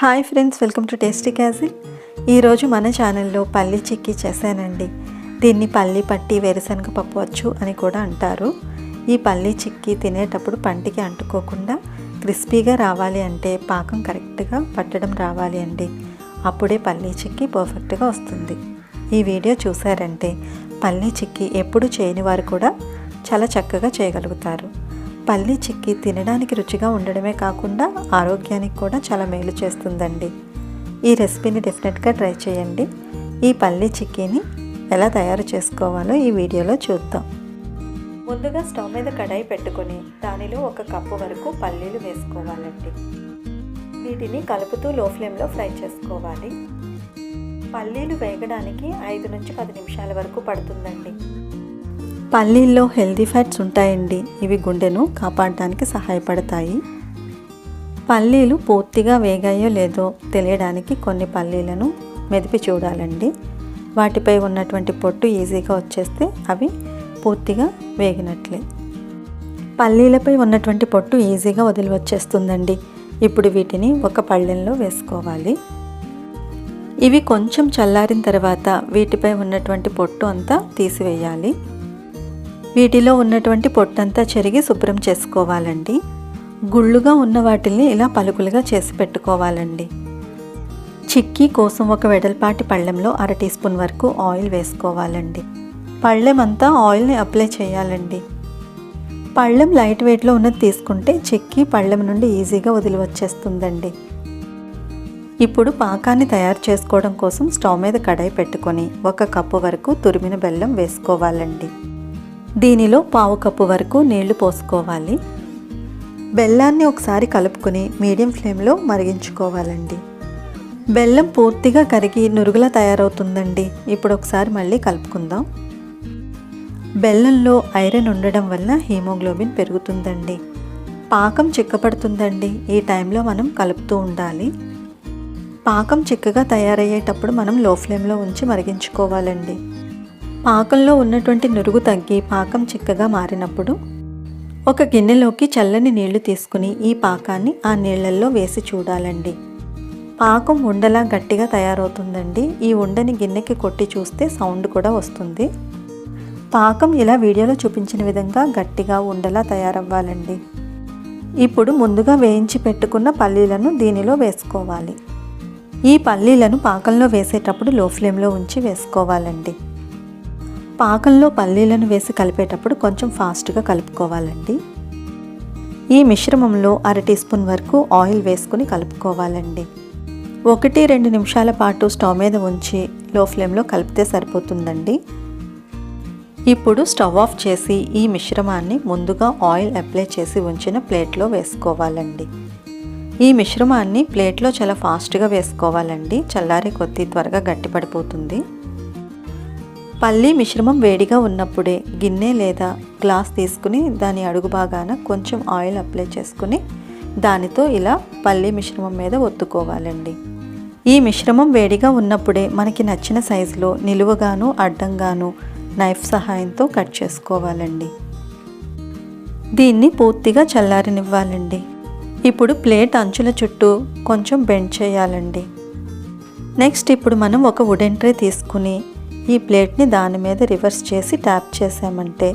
Hi friends welcome to tasty castle ఈరోజు మన ఛానల్లో పల్లి చిక్కీ చేశానండి. దీన్ని పల్లి పట్టి వేరుశనగ పప్పు వచ్చు అని కూడా అంటారు. ఈ పల్లి చిక్కీ తినేటప్పుడు పంటికి అంటుకోకుండా క్రిస్పీగా రావాలి అంటే పాకం కరెక్ట్గా పట్టడం రావాలి అండి. అప్పుడే పల్లి చిక్కీ పర్ఫెక్ట్గా వస్తుంది. ఈ వీడియో చూసారంటే పల్లి చిక్కీ ఎప్పుడు చేయని వారు కూడా చాలా చక్కగా చేయగలుగుతారు. పల్లి చిక్కీ తినడానికి రుచిగా ఉండడమే కాకుండా ఆరోగ్యానికి కూడా చాలా మేలు చేస్తుందండి. ఈ రెసిపీని డెఫినెట్గా ట్రై చేయండి. ఈ పల్లి చిక్కీని ఎలా తయారు చేసుకోవాలో ఈ వీడియోలో చూద్దాం. ముందుగా స్టవ్ మీద కడాయి పెట్టుకొని దానిలో ఒక కప్పు వరకు పల్లీలు వేసుకోవాలండి. వీటిని కలుపుతూ లో ఫ్లేమ్లో ఫ్రై చేసుకోవాలి. పల్లీలు వేగడానికి ఐదు నుంచి పది నిమిషాల వరకు పడుతుందండి. పల్లీల్లో హెల్దీ ఫ్యాట్స్ ఉంటాయండి. ఇవి గుండెను కాపాడడానికి సహాయపడతాయి. పల్లీలు పూర్తిగా వేగాయో లేదో తెలియడానికి కొన్ని పల్లీలను మెదిపి చూడాలండి. వాటిపై ఉన్నటువంటి పొట్టు ఈజీగా వచ్చేస్తే అవి పూర్తిగా వేగినట్లే. పల్లీలపై ఉన్నటువంటి పొట్టు ఈజీగా వదిలి వచ్చేస్తుందండి ఇప్పుడు వీటిని ఒక పళ్ళెంలో వేసుకోవాలి. ఇవి కొంచెం చల్లారిన తర్వాత వీటిపై ఉన్నటువంటి పొట్టు అంతా తీసివేయాలి. వీటిలో ఉన్నటువంటి పొట్టంతా చెరిగి శుభ్రం చేసుకోవాలండి. గుళ్ళుగా ఉన్న వాటిల్ని ఇలా పలుకులుగా చేసి పెట్టుకోవాలండి. చిక్కీ కోసం ఒక వెడల్పాటి పళ్ళెంలో అర టీ స్పూన్ వరకు ఆయిల్ వేసుకోవాలండి. పళ్ళెం అంతా ఆయిల్ని అప్లై చేయాలండి. పళ్ళెం లైట్ వెయిట్లో ఉన్నది తీసుకుంటే చిక్కీ పళ్ళెం నుండి ఈజీగా వదిలి వచ్చేస్తుందండి. ఇప్పుడు పాకాన్ని తయారు చేసుకోవడం కోసం స్టవ్ మీద కడాయి పెట్టుకొని ఒక కప్పు వరకు తురిమిన బెల్లం వేసుకోవాలండి. దీనిలో పావు కప్పు వరకు నీళ్ళు పోసుకోవాలి. బెల్లాన్ని ఒకసారి కలుపుకొని మీడియం ఫ్లేమ్లో మరిగించుకోవాలండి. బెల్లం పూర్తిగా కరిగి నురుగులా తయారవుతుందండి. ఇప్పుడు ఒకసారి మళ్ళీ కలుపుకుందాం. బెల్లంలో ఐరన్ ఉండడం వల్ల హీమోగ్లోబిన్ పెరుగుతుందండి. పాకం చిక్కపడుతుందండి. ఈ టైంలో మనం కలుపుతూ ఉండాలి. పాకం చిక్కగా తయారయ్యేటప్పుడు మనం లో ఫ్లేమ్లో ఉంచి మరిగించుకోవాలండి. పాకంలో ఉన్నటువంటి నురుగు తగ్గి పాకం చిక్కగా మారినప్పుడు ఒక గిన్నెలోకి చల్లని నీళ్ళు తీసుకుని ఈ పాకాన్ని ఆ నీళ్ళల్లో వేసి చూడాలండి. పాకం ఉండలా గట్టిగా తయారవుతుందండి. ఈ ఉండని గిన్నెకి కొట్టి చూస్తే సౌండ్ కూడా వస్తుంది. పాకం ఇలా వీడియోలో చూపించిన విధంగా గట్టిగా ఉండలా తయారవ్వాలండి. ఇప్పుడు ముందుగా వేయించి పెట్టుకున్న పల్లీలను దీనిలో వేసుకోవాలి. ఈ పల్లీలను పాకంలో వేసేటప్పుడు లో ఫ్లేమ్లో ఉంచి వేసుకోవాలండి. పాకంలో పల్లీలను వేసి కలిపేటప్పుడు కొంచెం ఫాస్ట్గా కలుపుకోవాలండి. ఈ మిశ్రమంలో అర టీ స్పూన్ వరకు ఆయిల్ వేసుకుని కలుపుకోవాలండి. ఒకటి రెండు నిమిషాల పాటు స్టవ్ మీద ఉంచి లో ఫ్లేమ్లో కలిపితే సరిపోతుందండి. ఇప్పుడు స్టవ్ ఆఫ్ చేసి ఈ మిశ్రమాన్ని ముందుగా ఆయిల్ అప్లై చేసి ఉంచిన ప్లేట్లో వేసుకోవాలండి. ఈ మిశ్రమాన్ని ప్లేట్లో చాలా ఫాస్ట్గా వేసుకోవాలండి. చల్లారే కొద్దీ త్వరగా గట్టిపడిపోతుంది. పల్లి మిశ్రమం వేడిగా ఉన్నప్పుడే గిన్నె లేదా గ్లాస్ తీసుకుని దాని అడుగు భాగాన కొంచెం ఆయిల్ అప్లై చేసుకుని దానితో ఇలా పల్లి మిశ్రమం మీద ఒత్తుకోవాలండి. ఈ మిశ్రమం వేడిగా ఉన్నప్పుడే మనకి నచ్చిన సైజులో నిలువగాను అడ్డంగాను నైఫ్ సహాయంతో కట్ చేసుకోవాలండి. దీన్ని పూర్తిగా చల్లారనివ్వాలండి. ఇప్పుడు ప్లేట్ అంచుల చుట్టూ కొంచెం బెండ్ చేయాలండి. నెక్స్ట్ ఇప్పుడు మనం ఒక వుడెన్ ట్రే తీసుకుని ఈ ప్లేట్ని దాని మీద రివర్స్ చేసి ట్యాప్ చేసామంటే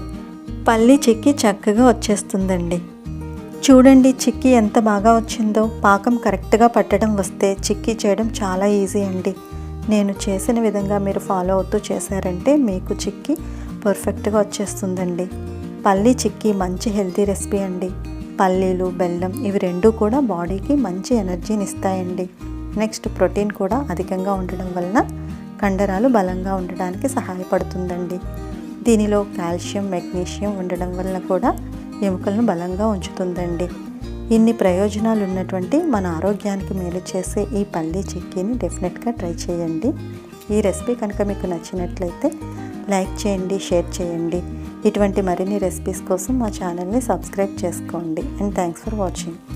పల్లి చిక్కి చక్కగా వచ్చేస్తుందండి. చూడండి చిక్కీ ఎంత బాగా వచ్చిందో. పాకం కరెక్ట్గా పట్టడం వస్తే చిక్కీ చేయడం చాలా ఈజీ అండి. నేను చేసిన విధంగా మీరు ఫాలో అవుతూ చేశారంటే మీకు చిక్కీ పర్ఫెక్ట్గా వచ్చేస్తుందండి. పల్లీ చిక్కీ మంచి హెల్తీ రెసిపీ అండి. పల్లీలు బెల్లం ఇవి రెండు కూడా బాడీకి మంచి ఎనర్జీని ఇస్తాయండి. నెక్స్ట్ ప్రోటీన్ కూడా అధికంగా ఉండడం వలన కండరాలు బలంగా ఉండడానికి సహాయపడుతుందండి. దీనిలో కాల్షియం మెగ్నీషియం ఉండడం వలన కూడా ఎముకలను బలంగా ఉంచుతుందండి. ఇన్ని ప్రయోజనాలు ఉన్నటువంటి మన ఆరోగ్యానికి మేలు చేసే ఈ పల్లీ చిక్కీని డెఫినెట్గా ట్రై చేయండి. ఈ రెసిపీ కనుక మీకు నచ్చినట్లయితే లైక్ చేయండి షేర్ చేయండి. ఇటువంటి మరిన్ని రెసిపీస్ కోసం మా ఛానల్ని సబ్స్క్రైబ్ చేసుకోండి. And thanks for watching.